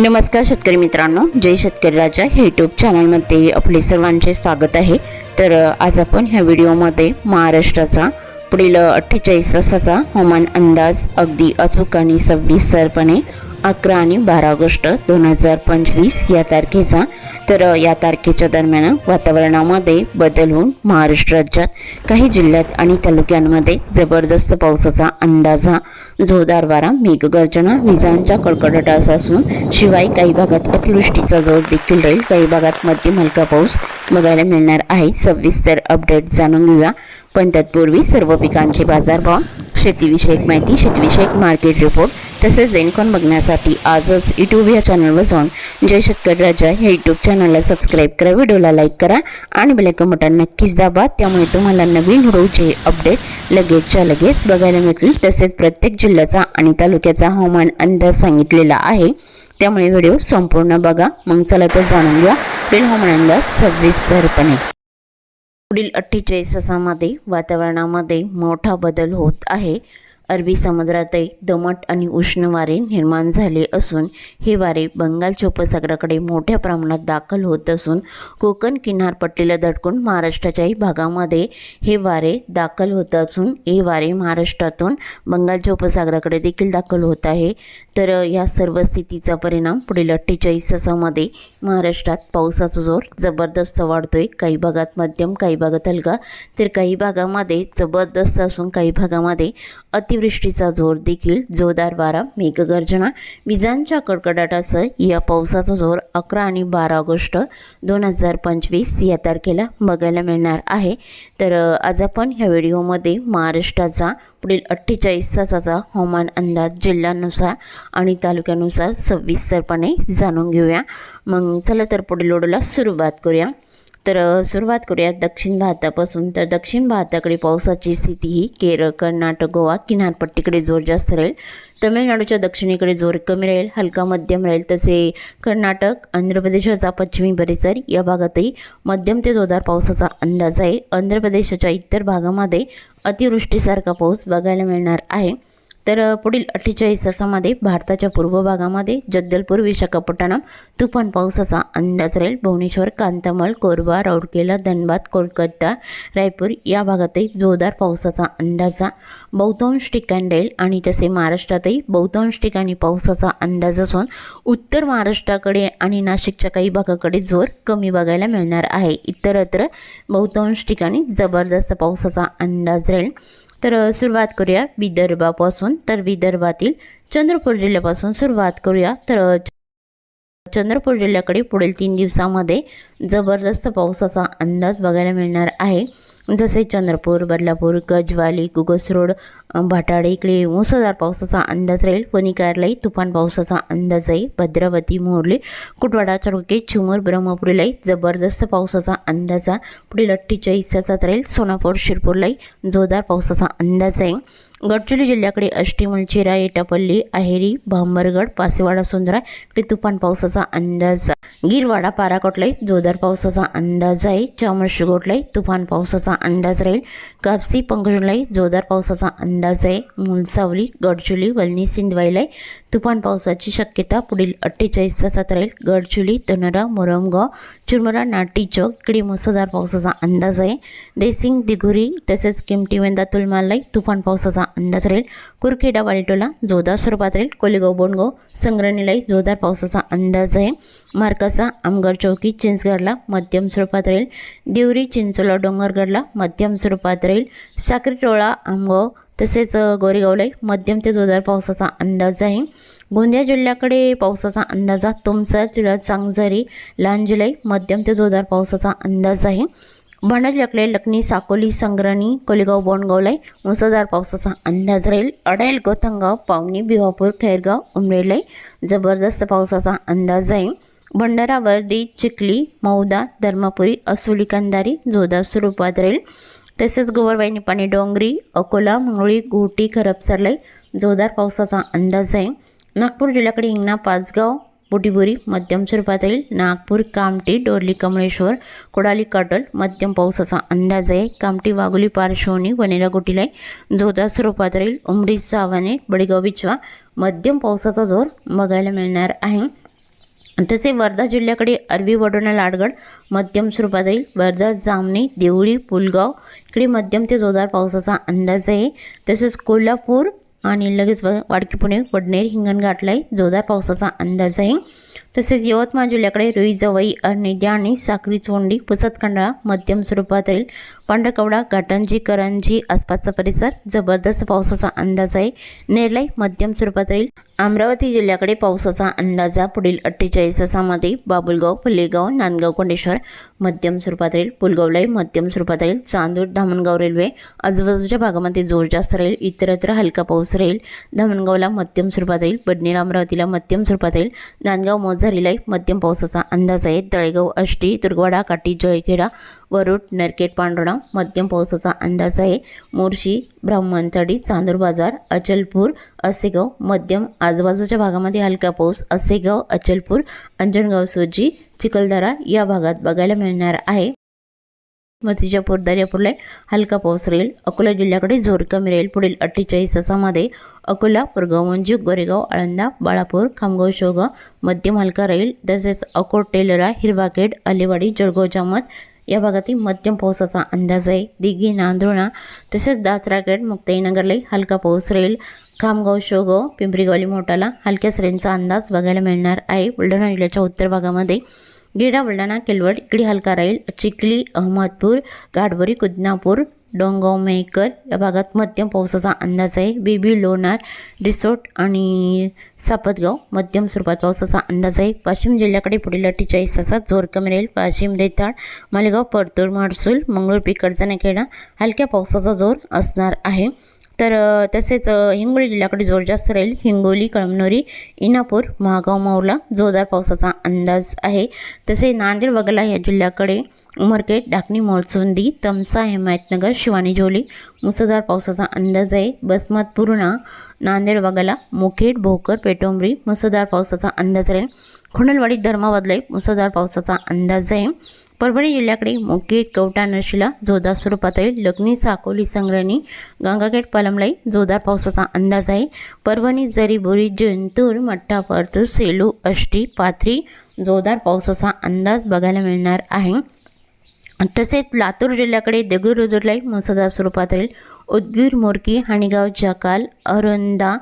नमस्कार शेतकरी मित्रांनो जय शेतकरी राजा हे यूट्यूब चॅनलमध्ये आपले सर्वांचे स्वागत आहे. तर आज आपण ह्या व्हिडिओमध्ये महाराष्ट्राचा पुढील अठ्ठेचाळीस तासाचा हवामान अंदाज अगदी अचूक आणि सविस्तरपणे अकरा आणि बारा ऑगस्ट दोन हजार पंचवीस या तारखेचा. तर या तारखेच्या दरम्यान वातावरणामध्ये बदल होऊन महाराष्ट्र राज्यात काही जिल्ह्यात आणि तालुक्यांमध्ये जबरदस्त पावसाचा अंदाज हा जोरदार वारा मेघगर्जना विजांच्या कडकडाटापासून शिवाय काही भागात अतिवृष्टीचा जोर देखील राहील. काही भागात मध्यम हलका पाऊस बघायला मिळणार आहे. सविस्तर अपडेट जाणून घेऊया. पण तत्पूर्वी सर्व पिकांचे बाजारभाव शेतीविषयक माहिती शेतीविषयक मार्केट रिपोर्ट तसेच देणकॉन बघण्यासाठी आजच यूट्यूब या चॅनलवर जाऊन जय शेतकरी राजा हे यूट्यूब चॅनलला सबस्क्राईब करा. व्हिडिओला लाईक करा आणि बेलायकन बटन नक्कीच दाबा. त्यामुळे तुम्हाला नवीन रोजचे अपडेट लगेचच्या लगेच बघायला मिळतील. तसेच प्रत्येक जिल्ह्याचा आणि तालुक्याचा हवामान अंदाज सांगितलेला आहे. त्यामुळे व्हिडिओ संपूर्ण बघा. मग चला तर जाणून घ्या. पुढील हवामान अंदाज सविस्तरपणे. पुढील अठ्ठेचाळीस तासामध्ये वातावरणामध्ये मोठा बदल होत आहे. अरबी समुद्रातही दमट आणि उष्ण वारे निर्माण झाले असून हे वारे बंगालच्या उपसागराकडे मोठ्या प्रमाणात दाखल होत असून कोकण किनारपट्टीला धडकून महाराष्ट्राच्याही भागामध्ये हे वारे दाखल होत असून हे वारे महाराष्ट्रातून बंगालच्या उपसागराकडे देखील दाखल होत आहे. तर या सर्व स्थितीचा परिणाम पुढील अठ्ठेचाळीस तासामध्ये महाराष्ट्रात पावसाचा जोर जबरदस्त वाढतोय. काही भागात मध्यम काही भागात हलका. तर काही भागामध्ये जबरदस्त असून काही भागामध्ये अति अतिवृष्टीचा जोर देखील जोरदार वारा मेघगर्जना विजांच्या कडकडाटासह या पावसाचा जोर अकरा आणि बारा ऑगस्ट दोन हजार पंचवीस या तारखेला बघायला मिळणार आहे. तर आज आपण ह्या व्हिडिओमध्ये महाराष्ट्राचा पुढील अठ्ठेचाळीस तासाचा हवामान अंदाज जिल्ह्यानुसार आणि तालुक्यानुसार सविस्तरपणे जाणून घेऊया. मग चला तर पुढील ओढूला सुरुवात करूया. तर सुरुवात करूया दक्षिण भारतापासून. तर दक्षिण भारताकडे पावसाची स्थिती ही केरळ कर्नाटक गोवा किनारपट्टीकडे जोर जास्त राहील. तमिळनाडूच्या दक्षिणेकडे जोर कमी राहील हलका मध्यम राहील. तसे कर्नाटक आंध्र प्रदेशाचा पश्चिमी परिसर या भागातही मध्यम ते जोरदार पावसाचा अंदाज आहे. आंध्र प्रदेशाच्या इतर भागामध्ये अतिवृष्टीसारखा पाऊस बघायला मिळणार आहे. तर पुढील अठ्ठेचाळीस तासामध्ये भारताच्या पूर्व भागामध्ये जगदलपूर विशाखापट्टणम तुफान पावसाचा अंदाज राहील. भुवनेश्वर कांतामल कोरबा राऊरकेला धनबाद कोलकाता रायपूर या भागातही जोरदार पावसाचा अंदाजा बहुतांश ठिकाणी राहील. आणि तसे महाराष्ट्रातही बहुतांश ठिकाणी पावसाचा अंदाज असून उत्तर महाराष्ट्राकडे आणि नाशिकच्या काही भागाकडे जोर कमी बघायला मिळणार आहे. इतरत्र बहुतांश ठिकाणी जबरदस्त पावसाचा अंदाज राहील. तर सुरुवात करूया विदर्भापासून. तर विदर्भातील चंद्रपूर जिल्ह्यापासून सुरुवात करूया. तर चंद्रपूर जिल्ह्याकडे पुढील तीन दिवसामध्ये जबरदस्त पावसाचा अंदाज बघायला मिळणार आहे. जसे चंद्रपूर बदलापूर गजवाली गुगस रोड भाटाडे इकडे मुसळधार पावसाचा अंदाज राहील. वणिकारलाही तुफान पावसाचा अंदाज आहे. भद्रावती मोरले कुटवाडा चौके चिमूर ब्रह्मपुरीलाही जबरदस्त पावसाचा अंदाज आहे. पुढील अठ्ठेचाळीस तासात राहील. सोनापूर शिरपूरलाही जोरदार पावसाचा अंदाज आहे. गडचिरोली जिल्ह्याकडे अष्टीमल चिरा एटापल्ली अहेरी भांबरगड पासेवाडा सुंदरा इकडे तुफान पावसाचा अंदाज गिरवाडा पाराकोटलाई जोरदार पावसाचा अंदाज आहे. चामरशिगोटलाही तुफान पावसाचा अंदाज राहील. कापसी पंकजलाही जोरदार पावसाचा अंदाज आहे. मुलसावली गडचिरोली वलनी सिंधवाईलाही तुफान पावसाची शक्यता पुढील अठ्ठेचाळीस तासात राहील. गडचुली तनरा मोरमगाव चुरमुरा नाटी चौक इकडे मुसळधार पावसाचा अंदाज आहे. देसिंग दिघुरी तसेच किमटी वेंदा तुलमालाई तुफान पावसाचा अंदाज राहील. कुरखेडा वालटोला जोरदार स्वरूपात राहील. कोलेगाव बोंडगाव संग्रहणीलाही जोरदार पावसाचा अंदाज आहे. मार्कासा आमगड चौकी चिंचगडला मध्यम स्वरूपात राहील. देवरी चिंचोला डोंगरगडला मध्यम स्वरूपात राहील. साक्री टोळा आमगाव तसेच अ, गोरेगावलाही मध्यम ते जोरदार पावसाचा अंदाज आहे. गोंदिया जिल्ह्याकडे पावसाचा अंदाज आहे. तुमसर तिळा चांगझरी लहान जुलै मध्यम ते जोरदार पावसाचा अंदाज आहे. भांडा जिल्ह्याकडे लखनी साकोली संग्रणी कोलेगाव बोंडगावलाई मुसळधार पावसाचा अंदाज राहील. अडायल गोथंगाव पावनी भिवापूर खैरगाव उमरेलाई जबरदस्त पावसाचा अंदाज आहे. भंडारा वर्दी चिखली मौदा धर्मपुरी असुली कंदारी जोरदार स्वरूपात राहील. तसेच गोवरवाहिनी पाणी डोंगरी अकोला मंगळी घोटी खरपसरलाई जोरदार पावसाचा अंदाज आहे नागपूर जिल्ह्याकडे हिंगणा पाचगाव बुटीबुरी मध्यम स्वरूपात येईल नागपूर कामटी डोरली कमळेश्वर कोडाली काटल मध्यम पावसाचा अंदाज आहे कामटी वाघोली पार्श्वनी वनेला गोटीला जोरदार स्वरूपात राहील उमरी सावाने बडेगाव बिचवा मध्यम पावसाचा जोर बघायला मिळणार आहे तसे वर्धा जिल्ह्याकडे अरबी वडोणा लाडगड मध्यम स्वरूपात राहील वर्धा जामणी देवळी पुलगाव इकडे मध्यम ते जोरदार पावसाचा अंदाज आहे. तसेच कोल्हापूर आणि लगेच वाडकी पुणे वडनेर हिंगणघाटलाही जोरदार पावसाचा अंदाज आहे. तसेच यवतमाळ जिल्ह्याकडे रुई जवई आणि आणि साखरी चोंडी पुसतखंडाळा मध्यम स्वरूपात राहील पांढरकवडा घाटंजी करंजी आसपासचा परिसर जबरदस्त पावसाचा अंदाज आहे. नेरलाई मध्यम स्वरूपात राहील अमरावती जिल्ह्याकडे पावसाचा अंदाजा पुढील अठ्ठेचाळीस तासामध्ये बाबुलगाव फुलेगाव नांदगाव कोंडेश्वर मध्यम स्वरूपात राहील पुलगावलाही मध्यम स्वरूपात राहील चांदूर धामणगाव रेल्वे आजूबाजूच्या भागामध्ये जोर जास्त राहील इतरत्र हलका पाऊस राहील धामणगावला मध्यम स्वरूपात राहील बडनेर अमरावतीला मध्यम स्वरूपात राहील नांदगाव मोझारीलाही मध्यम पावसाचा अंदाज आहे. तळेगाव आष्टी दुर्गवाडा काठी जळखेडा वरुड नरकेट पांडुणा मध्यम पावसाचा अंदाज आहे. मोर्शी ब्राह्मणतडी चांदूर बाजार अचलपूर असेगाव मध्यम आजूबाजूच्या भागामध्ये हलका पाऊस असेगाव अचलपूर अंजनगाव सोजी चिखलदरा या भागात बघायला मिळणार आहे. मतिजापूर दर्यापूरला हलका पाऊस राहील. अकोला जिल्ह्याकडे जोर कमी राहील. पुढील अठ्ठेचाळीस तासामध्ये अकोला पुरगाव म्हणजे गोरेगाव आळंदा बाळापूर खामगाव शेवगाव मध्यम हलका राहील. तसेच अकोट टेलरा हिरवाखेड अलिवाडी जळगाव जामत या भागातील मध्यम पावसाचा अंदाज आहे. दिघी नांदुणा तसेच दासरागड मुक्ताईनगरलाही हलका पाऊस राहील. खामगाव शोगाव पिंपरीगावली मोठाला हलक्या सरींचा अंदाज बघायला मिळणार आहे. बुलढाणा जिल्ह्याच्या उत्तर भागामध्ये गेडा बुलढाणा केलवड इकडे हलका राहील चिखली अहमदपूर गाडबोरी कुदनापूर डोंगगावमेकर या भागात मध्यम पावसाचा अंदाज आहे. बेबी लोणार रिसोर्ट आणि सापतगाव मध्यम स्वरूपात पावसाचा अंदाज आहे. वाशिम जिल्ह्याकडे पुढील अठ्ठेचाळीस तासात जोर कमी राहील वाशिम रेताळ मालेगाव परतूर महसूल मंगळूर पिकडचा नखेडा हलक्या पावसाचा जोर असणार आहे. तर तसेच हिंगोली जिल्ह्याकडे जोर जास्त राहील. हिंगोली कळमनोरी इनापूर महागाव माऊला जोरदार पावसाचा अंदाज आहे. तसे नांदेड वगळा या जिल्ह्याकडे उमरखेड डाकणी मोळचोंदी तमसा हिमायतनगर शिवानी जोली मुसळधार पावसाचा अंदाज आहे. बसमत पूर्णा नांदेड वगळा मुखेड भोकर पेटोंबरी मुसळधार पावसाचा अंदाज राहील. खुणलवाडी धर्माबदलाई मुसळधार पावसाचा अंदाज आहे. परभणी जिल्ह्याकडे मुखेड कवटा नशिला जोरदार स्वरूपात राहील लग्नी साकोली संग्रहणी गंगाखेड पलमलाई जोरदार पावसाचा अंदाज आहे. परभणी जरी बोरी जिंतूर मठ्ठा परतूर सेलू अष्टी पाथरी जोरदार पावसाचा अंदाज बघायला मिळणार आहे. तसेच लातूर जिल्ह्याकडे देगलूरुद्रलाही मुसळधार स्वरूपात राहील. उदगीर मोरकी हाणीगाव जकाल अरुंदा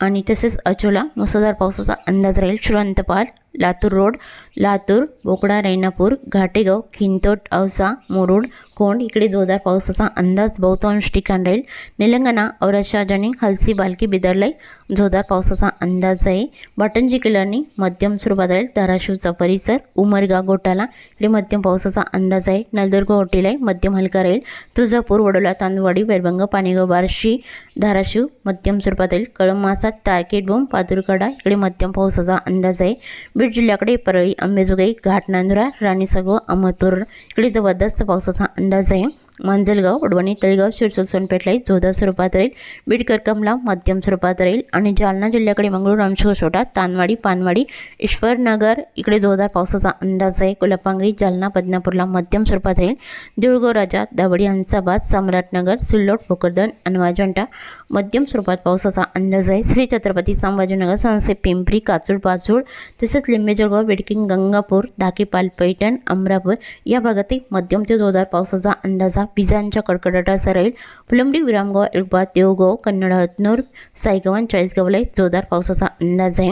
आणि तसेच अचोला मुसळधार पावसाचा अंदाज राहील. श्रांतपाल लातूर रोड लातूर बोकडा रैनापूर घाटेगाव खिंतोट औसा मुरुड कोंड इकडे जोरदार पावसाचा अंदाज बहुतांश ठिकाण राहील. निलंगणा औरक्षाजनी हलसी बालकी बिदरलाई जोरदार पावसाचा अंदाज आहे. बटनजी किल्लांनी मध्यम स्वरूपात राहील. धाराशिवचा परिसर उमरगा गोटाला इकडे मध्यम पावसाचा अंदाज आहे. नलदुर्ग हॉटेल मध्यम हलका राहील. तुळजापूर वडोला तांदवाडी वैरभंग पाणीगाव बार्शी धाराशिव मध्यम स्वरूपात राहील. कळमासा तारकेट बोम पादुरकडा इकडे मध्यम पावसाचा अंदाज आहे. बीड जिल्ह्याकडे परळी अंबेजोगाई घाट नांदुरा राणीसगो अहमदपूर इकडे जबरदस्त पावसाचा अंदाज आहे. मांजलगाव वडवणी तळेगाव शिरसोल सोनपेठलाही जोधा स्वरूपात राहील. बीडकर कमला मध्यम स्वरूपात राहील. आणि जालना जिल्ह्याकडे मंगळूर रामशोषोटा तानवाडी पानवाडी ईश्वरनगर इकडे जोरदार पावसाचा अंदाज आहे. कोल्हापांगरी जालना बदनापूरला मध्यम स्वरूपात राहील. देऊळगाव राजा दावडी हंसाबाद सम्राटनगर सिल्लोड भोकरदन अनवाजंटा मध्यम स्वरूपात पावसाचा अंदाज आहे. श्री छत्रपती संभाजीनगर संसे पिंपरी काचूळ पाचूळ तसेच लिंबेजळगाव बेडकिंग गंगापूर धाकेपाल पैठण अमरापूर या भागातही मध्यम ते जोरदार पावसाचा अंदाजा विजांच्या कडकडाटासह राहील. फुलंबडी विरामगाव एलबाद देवगाव कन्नड हतनूर साईगव्हाण चाळीसगावला जोरदार पावसाचा अंदाज आहे.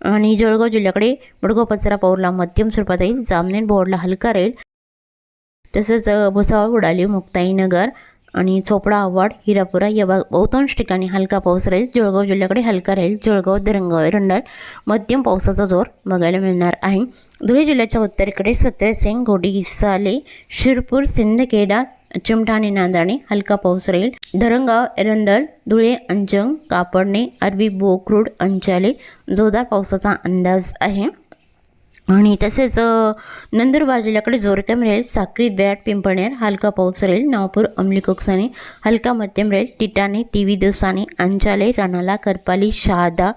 आणि जळगाव जिल्ह्याकडे बडगाव पचरा पौरला मध्यम स्वरूपात राहील जामनेर बोर्डला हलका राहील. तसेच भुसावळ उडाली मुक्ताईनगर आणि चोपडा आव्हाड हिरापुरा या भाग बहुतांश ठिकाणी हलका पाऊस राहील. जळगाव जिल्ह्याकडे हलका राहील. जळगाव धरणगाव एरंडाळ मध्यम पावसाचा जोर बघायला मिळणार आहे. धुळे जिल्ह्याच्या उत्तरेकडे सत्रसेंग घोडी साले शिरपूर सिंदखेडा चिमटा आणि नांदराणे हलका पाऊस राहील. धरणगाव एरंडल धुळे अंजंग कापडणे अरबी बोकरूड अंचाले जोरदार पावसाचा अंदाज आहे. आणि तसेच नंदुरबार जिल्ह्याकडे जोरकम राहील. साक्री बॅट पिंपळनेर हलका पाऊस राहील. नवापूर अंमली कोकसाने हलका मध्यम राहील. टिटाणे टी व्ही दोसाने अंचाले रानाला करपाली शहादा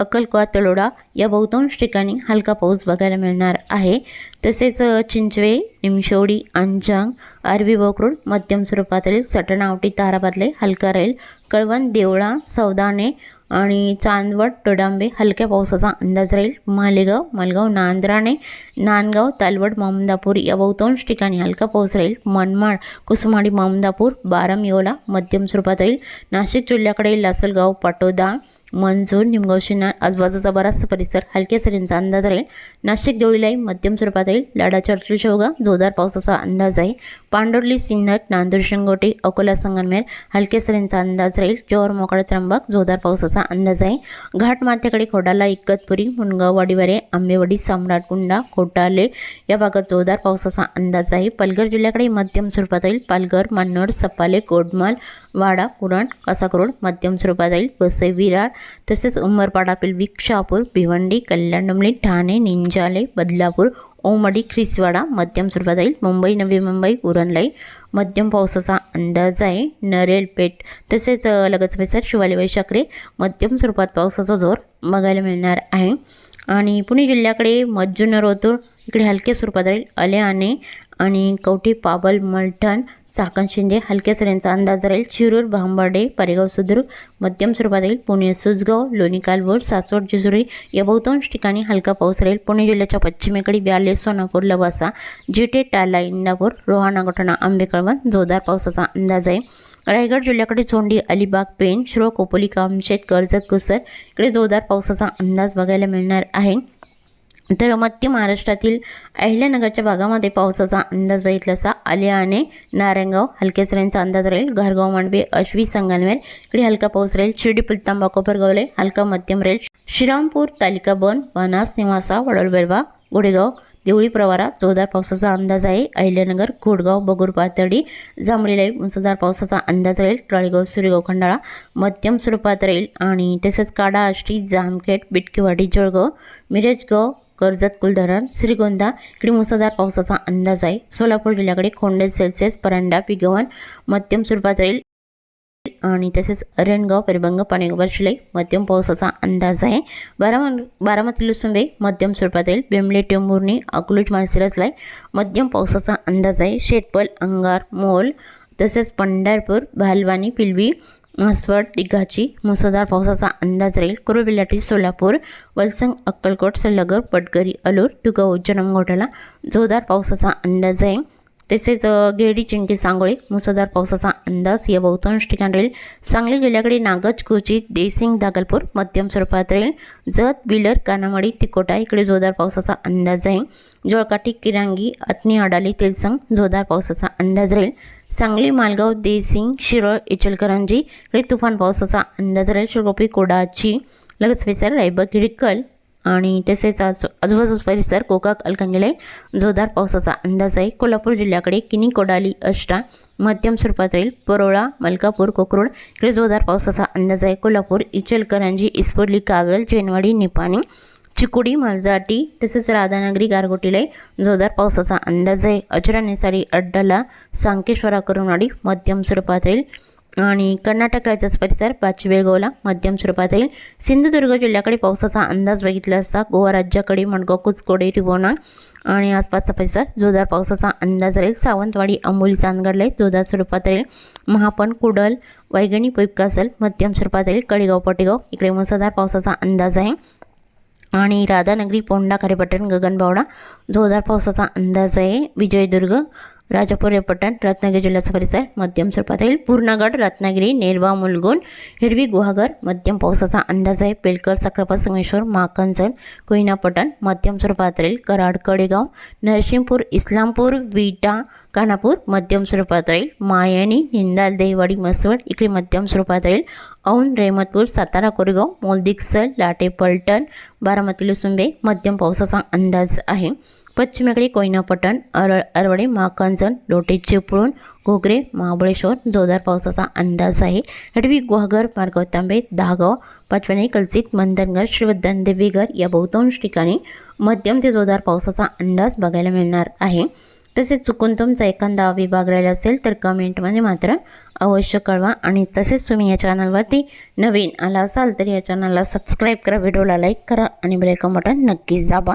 अक्कलकोवा तलोडा या बहुतांश ठिकाणी हलका पाऊस बघायला मिळणार आहे. तसेच चिंचवे निमशेवडी अंजांग अरबी बोकरूड मध्यम स्वरूपातील सटनावटी ताराबादले हलका राहील कळवण देवळा सौदाणे आणि चांदवड टोडांबे हलक्या पावसाचा अंदाज राहील. मालेगाव मालगाव नांद्राणे नांदगाव तालवड मामदापूर या बहुतांश ठिकाणी हलका पाऊस राहील. मनमाड कुसुमाडी मामदापूर बारामियोला मध्यम स्वरूपात राहील नाशिक जिल्ह्याकडे लासलगाव पाटोदा मंजूर निमगाव शिन्नर आजूबाजूचा बराचसा परिसर हलक्या सरींचा अंदाज राहील. नाशिक देवळीलाही मध्यम स्वरूपात राहील. लाडाच्या चर्चल होगा जोरदार पावसाचा अंदाज आहे. पांडुर्ली सिन्नर नांदूर शिंगोटे अकोला संगमनेर हलके सरींचा अंदाज राहील. जोर मोकळे त्र्यंबक जोरदार पावसाचा अंदाज आहे. घाटमाथ्याकडे खोडाला इकतपुरी मुनगाव वाडीवारे आंबेवाडी सम्राटकुंडा कोटाले या भागात जोरदार पावसाचा अंदाज आहे. पालघर जिल्ह्याकडे मध्यम स्वरूपात येईल पालघर मन्नड सपाले कोडमाल वाडा कुरण कसाकरोड मध्यम स्वरूपात येईल वसई विरार तसेच उमरपाडा विक्षापूर शहापूर भिवंडी कल्याण डोंबिवली ठाणे निंजाले बदलापूर ओमडी ख्रिसवाडा मध्यम स्वरूपात जाईल मुंबई नवी मुंबई उरणलाई मध्यम पावसाचा अंदाज आहे. नरेल पेठ तसेच लगत परिसर शिवाली वैशाखरे मध्यम स्वरूपात पावसाचा जोर बघायला मिळणार आहे. आणि पुणे जिल्ह्याकडे मज्जून ओतूर इकडे हलक्या स्वरूपात राहील अले आणि आणि कवठी पाबल मलठण चाकण शिंदे हलक्या सऱ्यांचा अंदाज राहील. शिरूर भांबर्डे पारेगाव सुद्रुक मध्यम स्वरूपात राहील पुणे सुजगाव लोणी कालवड सासवड जेजुरी या बहुतांश ठिकाणी हलका पाऊस राहील. पुणे जिल्ह्याच्या पश्चिमेकडे ब्याले सोनापूर लवासा जिटे टाला इंदापूर रोहाणा गोठाणा आंबेकळवण जोरदार पावसाचा अंदाज आहे. रायगड जिल्ह्याकडे चोंडी अलिबाग पेण श्रो कोपोली कामशेत कर्जत कुसर इकडे जोरदार पावसाचा अंदाज बघायला मिळणार आहे. तर मध्य महाराष्ट्रातील अहिल्यानगरच्या भागामध्ये पावसाचा अंदाज बघितला असा आलियाने नारायणगाव हलक्या सऱ्यांचा अंदाज राहील. घारगाव मांडवे अश्वी संगमनेर इकडे हलका पाऊस राहील. शिर्डी पुलतांबा कोपरगावले हलका मध्यम राहील. श्रीरामपूर तालिका बन वनास निवासा वडोलबेरवा गोडेगाव देवळी प्रवारा जोरदार पावसाचा अंदाज आहे. अहिल्यानगर घोडगाव बगूर पातळी जांभळीलाई मुसळधार पावसाचा अंदाज राहील. टळेगाव सुरेगाव खंडाळा मध्यम स्वरूपात राहील. आणि तसेच काडा आष्टी जामखेड बिटकीवाडी जळगाव मिरजगाव कर्जत कुलधरण श्रीगोंदा इकडे मुसळधार पावसाचा अंदाज आहे. सोलापूर जिल्ह्याकडे खोंडे सेल्सिअस परांडा पिगवण मध्यम स्वरूपात राहील. आणि तसेच अरणगाव परिभंग पाणीगोबर शिलाई मध्यम पावसाचा अंदाज आहे. बाराम बारामती लुसुंबे मध्यम स्वरूपात येईल बेंबले टेंबुर्णी अकलूट मानसिरसलाई मध्यम पावसाचा अंदाज आहे. शेतपल अंगार मोल तसेच पंढरपूर भालवानी पिलवी म्हसवड दिघाची मुसळधार पावसाचा अंदाज राहील. कुरुबिलाटी सोलापूर वलसंग अक्कलकोट सल्लगर पटगरी अलूर तुगाव उज्जैन जोरदार पावसाचा अंदाज आहे. तसेच गेडी गिरडी चिंटी सांगोळे मुसळधार पावसाचा अंदाज या बहुतांश ठिकाणी राहील. सांगली जिल्ह्याकडे नागज कोची देसिंग दागलपूर मध्यम स्वरूपात राहील. जत बिलर कानामडी तिकोटा इकडे जोरदार पावसाचा अंदाज आहे. जोळकाठी किरांगी अतनी अडाली तेलसंग जोरदार पावसाचा अंदाज राहील. सांगली मालगाव देसिंग शिरोळ इचलकरंजी इकडे तुफान पावसाचा अंदाज राहील. शिरोपी कोडाची लगेच परिसर रायबा किडिकल आणि तसेच आज आजूबाजूचा परिसर कोकाक अलकंगेले जोरदार पावसाचा अंदाज आहे. कोल्हापूर जिल्ह्याकडे किनी कोडाली अष्टा मध्यम स्वरूपात राहील. परोळा मलकापूर कोकरोड इकडे जोरदार पावसाचा अंदाज आहे. कोल्हापूर इचलकरंजी इस्पोर्ली कागल चेनवाडी निपाणी चिकुडी मालजाटी तसेच राधानगरी गारगोटीला जोरदार पावसाचा अंदाज आहे. अचरा नेसारी अड्डाला सांकेश्वरा करुणाडी मध्यम स्वरूपात येईल. आणि कर्नाटक राज्याचा परिसर पाचवेगोला मध्यम स्वरूपात येईल. सिंधुदुर्ग जिल्ह्याकडे पावसाचा अंदाज बघितला असता गोवा राज्याकडे मणगाव कुचकोडे टिबोना आणि आसपासचा परिसर जोरदार पावसाचा अंदाज राहील. सावंतवाडी अंबोली चांदगडला जोरदार स्वरूपात राहील महापण कुडल वैगणी पैपकासल मध्यम स्वरूपात राहील कडेगाव पटेगाव इकडे मुसळधार पावसाचा अंदाज आहे. आणि राधानगरी पोंडा खारेपट्टण गगनबावडा जोरदार पावसाचा अंदाज आहे. विजयदुर्ग राजापूर हे पट्टण रत्नागिरी जिल्ह्याचा परिसर मध्यम स्वरूपात पूर्णगड रत्नागिरी नेरवा मुलगुण हिरवी गुहागर मध्यम पावसाचा अंदाज आहे. पेलकर साखरपा संगमेश्वर माकंजन कोयनापट्टण मध्यम स्वरूपात राहील कराड कडेगाव नरसिंहपूर इस्लामपूर विटा कानापूर मध्यम स्वरूपात राहील मायानी निंदाल देवाडी मसवड इकडे मध्यम स्वरूपात राहील औंध रेहमतपूर सातारा कोरेगाव मोलदिक्सल लाटे पलटण बारामती लुसुंबे मध्यम पावसाचा अंदाज आहे. पश्चिमेकडे कोयनापटण अरळ अर अरवडे माकांजण लोटे चिपळूण घोगरे महाबळेश्वर जोरदार पावसाचा अंदाज आहे. हडवी गुहागर मार्गाव तांबे दहागाव पाचवणे कलसित मंदनगड श्रीवर्धन देवीगर या बहुतांश ठिकाणी मध्यम ते जोरदार पावसाचा अंदाज बघायला मिळणार आहे. तसेच चुकून तुमचा एखादा विभाग राहिला असेल तर कमेंटमध्ये मात्र अवश्य कळवा आणि तसेच तुम्ही या चॅनलवरती नवीन आला असाल तर या चॅनलला सबस्क्राईब करा व्हिडिओला लाईक करा आणि बेलकम बटन नक्कीच दाबा.